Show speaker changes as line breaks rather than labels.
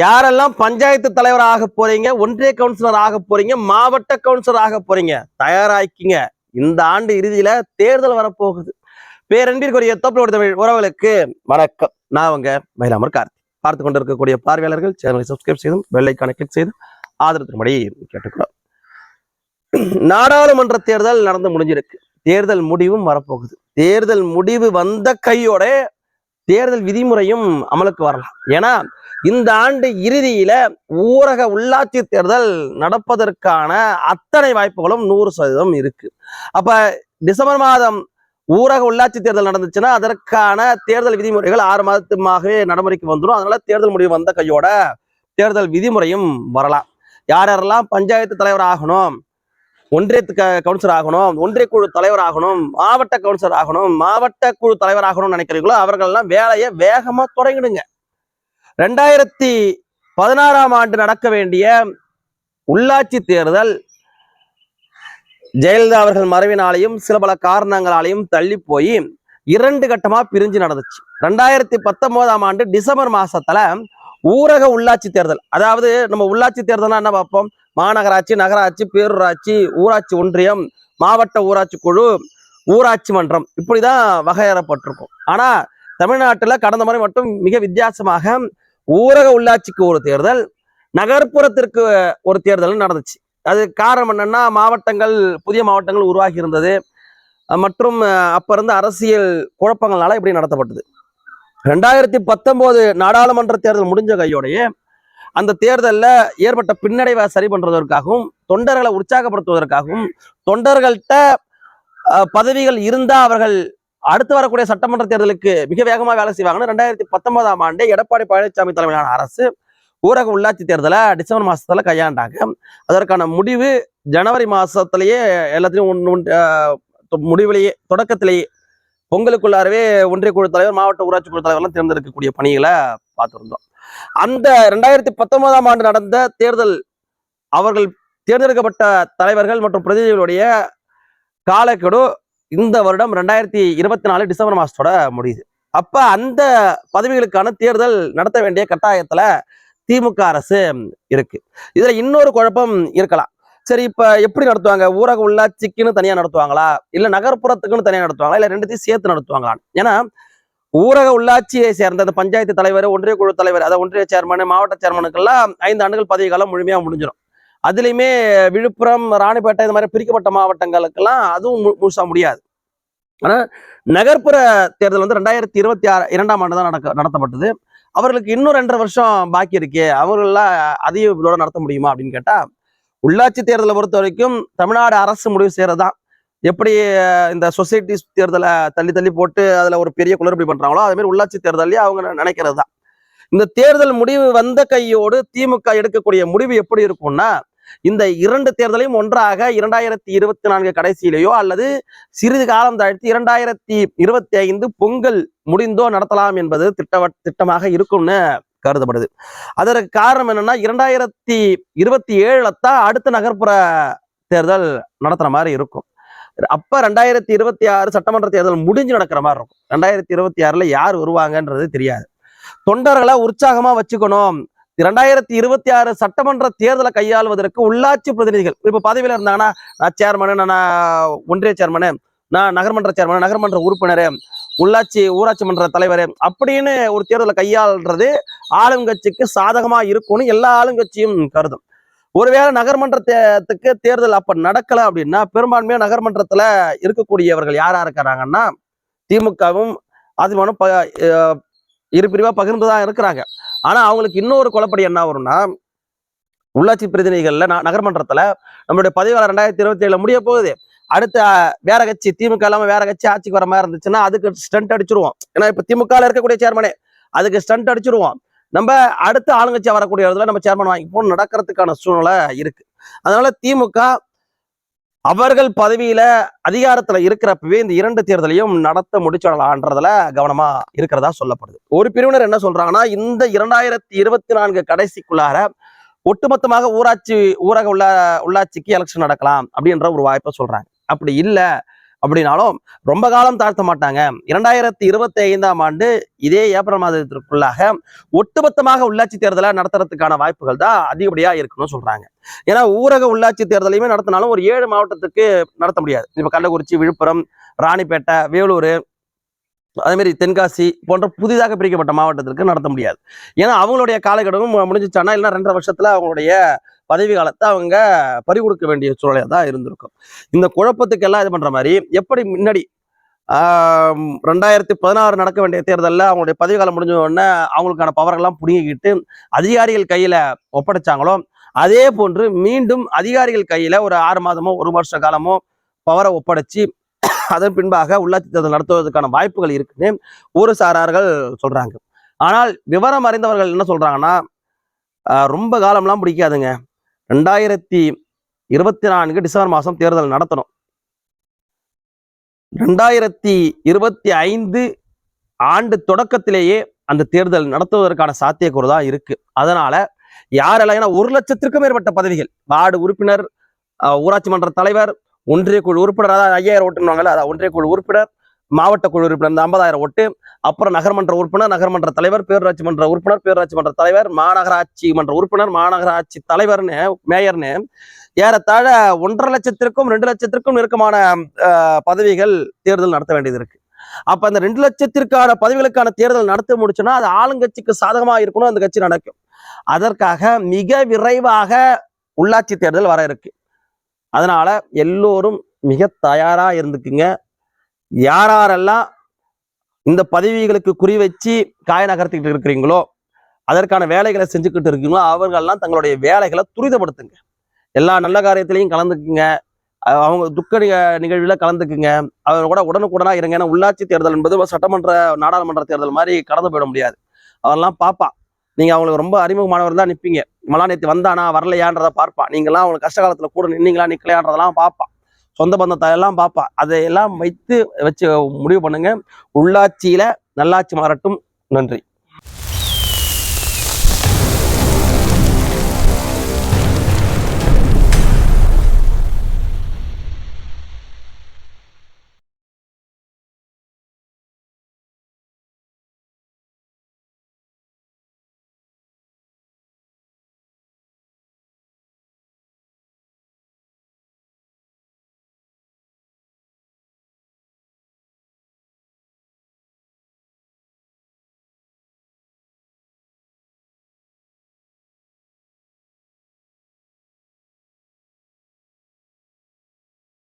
யாரெல்லாம் பஞ்சாயத்து தலைவர் ஆக போறீங்க ஒன்றிய கவுன்சிலர் ஆக போறீங்க மாவட்ட கவுன்சிலர் ஆக போறீங்க தயாராக்கிங்க இந்த ஆண்டு இறுதியில தேர்தல் வரப்போகுது. பேரன்பிற்குரிய தோப்பிலோட தமிழ் உறவுகளுக்கு வணக்கம். நான் உங்க மயிலாமர் கார்த்தி. பார்த்து கொண்டிருக்கக்கூடிய பார்வையாளர்கள் சேனலை சப்ஸ்கிரைப் செய்தும் வெள்ளைக்கான கிளிக் செய்து ஆதரத்தின்படி கேட்டுக்கிறோம். நாடாளுமன்ற தேர்தல் நடந்து முடிஞ்சிருக்கு. தேர்தல் முடிவும் வரப்போகுது. தேர்தல் முடிவு வந்த கையோட தேர்தல் விதிமுறையும் அமலுக்கு வரலாம். ஏன்னா இந்த ஆண்டு இறுதியில ஊரக உள்ளாட்சி தேர்தல் நடப்பதற்கான அத்தனை வாய்ப்புகளும் நூறு சதவீதம் இருக்கு. அப்ப டிசம்பர் மாதம் ஊரக உள்ளாட்சி தேர்தல் நடந்துச்சுன்னா அதற்கான தேர்தல் விதிமுறைகள் ஆறு மாதத்துமாகவே நடைமுறைக்கு வந்துடும் அதனால தேர்தல் முடிவு வந்த கையோட தேர்தல் விதிமுறையும் வரலாம். யார் யாரெல்லாம் பஞ்சாயத்து தலைவர் ஆகணும் ஒன்றிய கவுன்சிலர் ஆகணும் ஒன்றிய குழு தலைவர் ஆகணும் மாவட்ட கவுன்சிலர் ஆகணும் மாவட்ட குழு தலைவர் ஆகணும்னு நினைக்கிறீங்களோ அவர்கள்லாம் வேலையை வேகமா தொடங்கிடுங்க. ரெண்டாயிரத்தி பதினாறாம் ஆண்டு நடக்க வேண்டிய உள்ளாட்சி தேர்தல் ஜெயலலிதா அவர்கள் மறைவினாலையும் சில பல காரணங்களாலையும் தள்ளி போய் இரண்டு கட்டமா பிரிஞ்சு நடந்துச்சு. ரெண்டாயிரத்தி பத்தொன்பதாம் ஆண்டு டிசம்பர் மாசத்துல ஊரக உள்ளாட்சி தேர்தல். அதாவது நம்ம உள்ளாட்சி தேர்தல்னா என்ன பார்ப்போம்? மாநகராட்சி நகராட்சி பேரூராட்சி ஊராட்சி ஒன்றியம் மாவட்ட ஊராட்சி குழு ஊராட்சி மன்றம். இப்படிதான் வகையறப்பட்டிருக்கும். ஆனா தமிழ்நாட்டில் கடந்த முறை மட்டும் மிக வித்தியாசமாக ஊரக உள்ளாட்சிக்கு ஒரு தேர்தல் நகர்ப்புறத்திற்கு ஒரு தேர்தல் நடந்துச்சு. அது காரணம் என்னன்னா மாவட்டங்கள் புதிய மாவட்டங்கள் உருவாகி இருந்தது. மற்றும் அப்போ அப்ப இருந்த அரசியல் குழப்பங்களால இப்படி நடத்தப்பட்டது. ரெண்டாயிரத்தி பத்தொம்போது நாடாளுமன்ற தேர்தல் முடிஞ்ச கையோடையே அந்த தேர்தலில் ஏற்பட்ட பின்னடைவை சரி பண்ணுறதற்காகவும் தொண்டர்களை உற்சாகப்படுத்துவதற்காகவும் தொண்டர்கள்ட்ட பதவிகள் இருந்தால் அவர்கள் அடுத்து வரக்கூடிய சட்டமன்ற தேர்தலுக்கு மிக வேகமாக வேலை செய்வாங்கன்னு ரெண்டாயிரத்தி பத்தொன்பதாம் ஆண்டு எடப்பாடி பழனிசாமி தலைமையிலான அரசு ஊரக உள்ளாட்சி தேர்தலை டிசம்பர் மாதத்தில் கையாண்டாங்க. அதற்கான முடிவு ஜனவரி மாதத்துலேயே எல்லாத்தையும் ஒன்று தொ- முடிவிலேயே தொடக்கத்திலேயே பொங்கலுக்குள்ளாரவே ஒன்றிய குழு தலைவர் மாவட்ட ஊராட்சி குழு தலைவர்லாம் தேர்ந்தெடுக்கக்கூடிய பணிகளை பார்த்திருந்தோம். அந்த ரெண்டாயிரத்தி பத்தொன்பதாம் ஆண்டு நடந்த தேர்தல் அவர்கள் தேர்ந்தெடுக்கப்பட்ட தலைவர்கள் மற்றும் பிரதிநிதிகளுடைய காலக்கெடு இந்த வருடம் ரெண்டாயிரத்தி இருபத்தி நாலு டிசம்பர் மாசத்தோட முடியுது. அப்ப அந்த பதவிகளுக்கான தேர்தல் நடத்த வேண்டிய கட்டாயத்துல திமுக அரசு இருக்கு. இதுல இன்னொரு குழப்பம் இருக்கலாம். சரி இப்ப எப்படி நடத்துவாங்க? ஊரக உள்ளாட்சிக்குன்னு தனியா நடத்துவாங்களா? இல்ல நகர்ப்புறத்துக்குன்னு தனியா நடத்துவாங்களா? இல்ல ரெண்டுத்தையும் சேர்த்து நடத்துவாங்களா? ஏன்னா ஊரக உள்ளாட்சியை சேர்ந்த அந்த பஞ்சாயத்து தலைவர் ஒன்றிய குழு தலைவர் அதாவது ஒன்றிய சேர்மன் மாவட்ட சேர்மனுக்கெல்லாம் ஐந்து ஆண்டுகள் பதவி காலம் முழுமையா முடிஞ்சிடும். அதுலேயுமே விழுப்புரம் ராணிப்பேட்டை இந்த மாதிரி பிரிக்கப்பட்ட மாவட்டங்களுக்கெல்லாம் அதுவும் மு- முழுசா முடியாது. ஆனால் நகர்ப்புற தேர்தல் வந்து ரெண்டாயிரத்தி இருபத்தி ஆறு இரண்டாம் ஆண்டு தான் நடக்க நடத்தப்பட்டது. அவர்களுக்கு இன்னும் ரெண்டரை வருஷம் பாக்கி இருக்கே. அவர்களெல்லாம் அதையும் இதோட நடத்த முடியுமா அப்படின்னு கேட்டா உள்ளாட்சி தேர்தலை பொறுத்த வரைக்கும் தமிழ்நாடு அரசு முடிவு செய்யறதுதான் எப்படி இந்த சொசைட்டிஸ் தேர்தலை தள்ளி தள்ளி போட்டு அதுல ஒரு பெரிய குளறுபடி பண்றாங்களோ அதே மாதிரி உள்ளாட்சி தேர்தலையும் அவங்க நினைக்கிறது தான் இந்த தேர்தல் முடிவு வந்த கையோடு திமுக எடுக்கக்கூடிய முடிவு எப்படி இருக்கும்னா இந்த இரண்டு தேர்தலையும் ஒன்றாக இரண்டாயிரத்தி இருபத்தி நான்கு கடைசியிலேயோ அல்லது சிறிது காலம் தாழ்த்தி இரண்டாயிரத்தி இருபத்தி ஐந்து பொங்கல் முடிந்தோ நடத்தலாம் என்பது திட்ட திட்டமாக இருக்கும்னு கருதப்படுது. அதற்கு காரணம் என்னன்னா இரண்டாயிரத்தி இருபத்தி ஏழுல தான் அடுத்த நகர்ப்புற தேர்தல் நடத்துற மாதிரி இருக்கும். அப்ப ரெண்டாயிரத்தி இருபத்தி ஆறு சட்டமன்ற தேர்தல் முடிஞ்சு நடக்கிற மாதிரி இருக்கும். ரெண்டாயிரத்தி இருபத்தி ஆறுல யார் வருவாங்கன்றது தெரியாது. தொண்டர்களை உற்சாகமா வச்சுக்கணும். ரெண்டாயிரத்தி இருபத்தி ஆறு சட்டமன்ற தேர்தலை கையாளுவதற்கு உள்ளாட்சி பிரதிநிதிகள் இப்ப பதவியில இருந்தாங்கன்னா நான் சேர்மனு நான் ஒன்றிய சேர்மனு நான் நகர்மன்ற சேர்மன் நகர்மன்ற உறுப்பினர் உள்ளாட்சி ஊராட்சி மன்ற தலைவர் அப்படின்னு ஒரு தேர்தலை கையாளுறது ஆளுங்கட்சிக்கு சாதகமாக இருக்கும்னு எல்லா ஆளுங்கட்சியும் கருதும். ஒருவேளை நகர்மன்றத்துக்கு தேர்தல் அப்ப நடக்கல அப்படின்னா பெரும்பான்மையா நகர்மன்றத்துல இருக்கக்கூடியவர்கள் யாரா இருக்கிறாங்கன்னா திமுகவும் அதிமுகவும் ப இரு பிரிவா பகிர்ந்து தான் இருக்கிறாங்க. ஆனா அவங்களுக்கு இன்னொரு குழப்படி என்ன வரும்னா உள்ளாட்சி பிரதிநிதிகள்ல நகர்மன்றத்துல நம்மளுடைய பதிவாளர் ரெண்டாயிரத்தி இருபத்தி ஏழுல முடிய போகுது. அடுத்த வேற கட்சி திமுக இல்லாம வேற கட்சி ஆட்சிக்கு வர மாதிரி இருந்துச்சுன்னா அதுக்கு ஸ்டண்ட் அடிச்சிருவோம். ஏன்னா இப்ப திமுக இருக்கக்கூடிய சேர்மனே அதுக்கு ஸ்டண்ட் அடிச்சிருவோம். நம்ம அடுத்த ஆளுங்கட்சியா வரக்கூடிய இடத்துல நம்ம சேர்மன் வாங்கி போகணும் நடக்கிறதுக்கான சூழ்நிலை இருக்கு. அதனால திமுக அவர்கள் பதவியில அதிகாரத்துல இருக்கிறப்பவே இந்த இரண்டு தேர்தலையும் நடத்த முடிச்சிடலான்றதுல கவனமா இருக்கிறதா சொல்லப்படுது. ஒரு பிரிவினர் என்ன சொல்றாங்கன்னா இந்த இரண்டாயிரத்தி இருபத்தி நான்கு கடைசிக்குள்ளார ஒட்டுமொத்தமாக ஊராட்சி ஊரக உள்ள உள்ளாட்சிக்கு எலெக்ஷன் நடக்கலாம் அப்படின்ற ஒரு வாய்ப்பை சொல்றாங்க. அப்படி இல்லை அப்படின்னாலும் ரொம்ப காலம் தாழ்த்த மாட்டாங்க. இரண்டாயிரத்தி இருபத்தி ஐந்தாம் ஆண்டு இதே ஏப்ரல் மாதத்திற்குள்ளாக ஒட்டுமொத்தமாக உள்ளாட்சி தேர்தலை நடத்துறதுக்கான வாய்ப்புகள் தான் அதிகப்படியா இருக்குன்னு சொல்றாங்க. ஏன்னா ஊரக உள்ளாட்சி தேர்தலையுமே நடத்தினாலும் ஒரு ஏழு மாவட்டத்துக்கு நடத்த முடியாது. இப்போ கள்ளக்குறிச்சி விழுப்புரம் ராணிப்பேட்டை வேலூர் அதேமாரி தென்காசி போன்ற புதிதாக பிரிக்கப்பட்ட மாவட்டத்திற்கு நடத்த முடியாது. ஏன்னா அவங்களுடைய காலகட்டமும் முடிஞ்சிச்சானா இல்லைன்னா ரெண்டரை வருஷத்தில் அவங்களுடைய பதவி காலத்தை அவங்க பறிகொடுக்க வேண்டிய சூழலாக தான் இருந்திருக்கும். இந்த குழப்பத்துக்கெல்லாம் இது பண்ணுற மாதிரி எப்படி முன்னாடி ரெண்டாயிரத்தி பதினாறு நடக்க வேண்டிய தேர்தலில் அவங்களுடைய பதவி காலம் முடிஞ்ச உடனே அவங்களுக்கான பவர்கள்லாம் புடுங்கிக்கிட்டு அதிகாரிகள் கையில் ஒப்படைச்சாங்களோ அதே போன்று மீண்டும் அதிகாரிகள் கையில் ஒரு ஆறு மாதமோ ஒரு வருஷ காலமோ பவரை ஒப்படைச்சு அதன் பின்பாக உள்ளாட்சி தேர்தல் நடத்துவதற்கான வாய்ப்புகள் இருக்குன்னு ஒரு சாரார்கள் சொல்றாங்க. ஆனால் விவரம் அறிந்தவர்கள் என்ன சொல்றாங்கன்னா ரொம்ப காலம்லாம் பிடிக்காதுங்க. ரெண்டாயிரத்தி இருபத்தி நான்கு டிசம்பர் மாதம் தேர்தல் நடத்தணும். ரெண்டாயிரத்தி இருபத்தி ஐந்து ஆண்டு தொடக்கத்திலேயே அந்த தேர்தல் நடத்துவதற்கான சாத்தியக்கூறு தான் இருக்கு. அதனால யாரெல்லாம் ஏன்னா ஒரு லட்சத்திற்கும் மேற்பட்ட பதவிகள் வார்டு உறுப்பினர் ஊராட்சி மன்ற தலைவர் ஒன்றிய குழு உறுப்பினர் அதாவது ஐயாயிரம் ஓட்டுன்னு அதான் ஒன்றிய குழு உறுப்பினர் மாவட்ட குழு உறுப்பினர் இந்த ஐம்பதாயிரம் ஓட்டு அப்புறம் நகர்மன்ற உறுப்பினர் நகர்மன்ற தலைவர் பேரூராட்சி மன்ற உறுப்பினர் பேரூராட்சி மன்ற தலைவர் மாநகராட்சி மன்ற உறுப்பினர் மாநகராட்சி தலைவர்னு மேயர்னு ஏறத்தாழ ஒன்றரை லட்சத்திற்கும் ரெண்டு லட்சத்திற்கும் நெருக்கமான ஆஹ், பதவிகள் தேர்தல் நடத்த வேண்டியது இருக்கு. அப்ப அந்த ரெண்டு லட்சத்திற்கான பதவிகளுக்கான தேர்தல் நடத்த முடிச்சுன்னா அது ஆளுங்கட்சிக்கு சாதகமா இருக்கணும் அந்த கட்சி நடக்கும். அதற்காக மிக விரைவாக உள்ளாட்சி தேர்தல் வர இருக்கு. அதனால எல்லோரும் மிக தயாரா இருந்துக்குங்க. யாரெல்லாம் இந்த பதவிகளுக்கு குறி வச்சு காய நகர்த்திக்கிட்டு இருக்கிறீங்களோ அதற்கான வேலைகளை செஞ்சுக்கிட்டு இருக்கீங்களோ அவர்கள்லாம் தங்களுடைய வேலைகளை துரிதப்படுத்துங்க. எல்லா நல்ல காரியத்திலையும் கலந்துக்குங்க. அவங்க துக்க நிக- கலந்துக்குங்க. அவங்க கூட உடனுக்குடனா இருங்க. ஏன்னா உள்ளாட்சி தேர்தல் என்பது சட்டமன்ற நாடாளுமன்ற தேர்தல் மாதிரி கடந்து போயிட முடியாது. அதெல்லாம் பார்ப்பான் நீங்க அவங்களுக்கு ரொம்ப அறிமுகமானவர் தான் நிப்பீங்க. மலா நேத்து வந்தானா வரலையான்றதை பார்ப்பான். நீங்களாம் அவங்களுக்கு கஷ்ட காலத்துல கூட நின்னீங்களா நிக்கலையான்றதெல்லாம் பார்ப்பான். சொந்த பந்தத்தை எல்லாம் பார்ப்பான். அதையெல்லாம் வைத்து வச்சு முடிவு பண்ணுங்க. உள்ளாட்சியில நல்லாட்சி மாறட்டும் நன்றி.